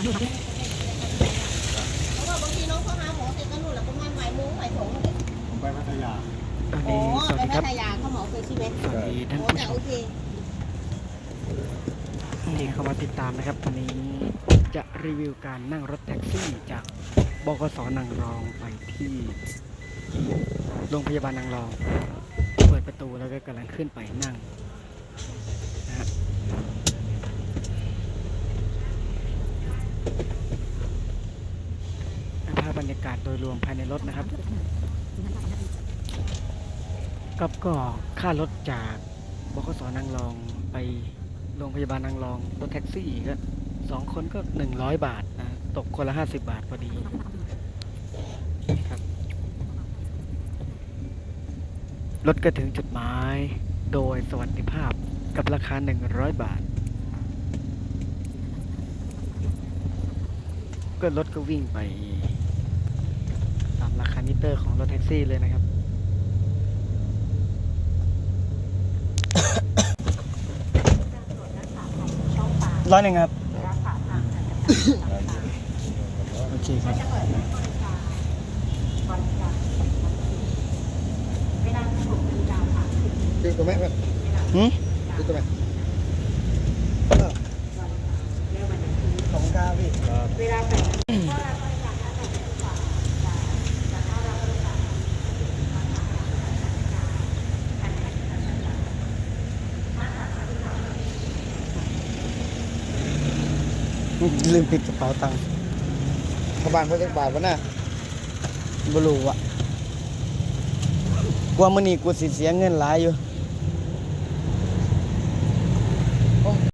เพราะว่าบางทีน้องเขาหาหมอเสร็จก็นู่นแหละประมาณบ่ายโมงบ่ายสองผมไปพัทยาตอนอ๋อนี้สวัสไปดีคพัรับ ทยาเขาหมอเคยใช่ไหมสวัสดีท่านโอ้ผู้แต่ชโอมเคที่เข้ามาติดตามนะครับวันนี้จะรีวิวการนั่งรถแท็กซี่จากบกสนางรองไปที่โรงพยาบาลนางรอง เปิดประตูแล้วก็กำลังขึ้นไปนั่งนะฮะภาพ บรรยากาศโดยรวมภายในรถนะครับก็ก็ค่ารถจากบขสนางรองไปโรงพยาบาลนางรองรถแท็กซี่ก็สองคนก็หนึ่งร้อยบาทนะตกคนละห้าสิบบาทพอดีครับรถก็ถึงจุดหมายโดยสวัสดิภาพกับราคาหนึ่งร้อยบาทก็รถก็วิ่งไป ตามราคามิเตอร์ของรถแท็กซี่เลยนะครับ ร้อยหนึ่งครับ โอเคครับ ดึงตัวแม่เพื่อนหืมดึงตัวแม่สองก้าพี่ ลืมปิดกระเป๋าตังค์กระบาลเพื่อนบาทวะน่ะบรูอะกว่ามื้อนี้กูสิเสียเงินหลายอยู่